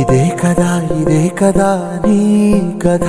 ఇదే కదా ఇదే కదా నీ కథ.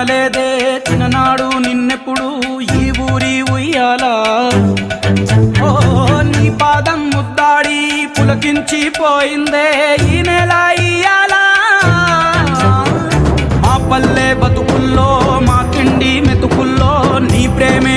అనలేదే చిన్ననాడు నిన్నెప్పుడు ఈ ఊరి ఉయ్యాలా. ఓ నీ పాదం ముద్దాడి పులకించి పోయిందే ఈ నెల ఇయ్యాలా. మా పల్లె బతుకుల్లో మా తిండి మెతుకుల్లో నీ ప్రేమే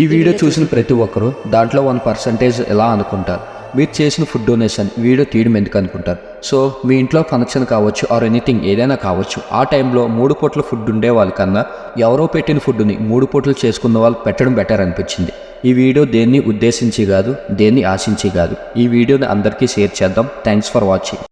ఈ వీడియో చూసిన ప్రతి ఒక్కరూ దాంట్లో వన్ పర్సంటేజ్ ఎలా అనుకుంటారు? మీరు చేసిన ఫుడ్ డొనేషన్ వీడియో తీయడం ఎందుకు అనుకుంటారు? సో మీ ఇంట్లో ఫంక్షన్ కావచ్చు ఆర్ ఎనీథింగ్ ఏదైనా కావచ్చు ఆ టైంలో మూడు పూట్ల ఫుడ్ ఉండే వాళ్ళకన్నా ఎవరో పెట్టిన ఫుడ్ని మూడు పూటలు చేసుకున్న వాళ్ళు పెట్టడం బెటర్ అనిపించింది. ఈ వీడియో దేన్ని ఉద్దేశించి కాదు దేన్ని ఆశించి కాదు. ఈ వీడియోని అందరికీ షేర్ చేద్దాం. Thanks for watching.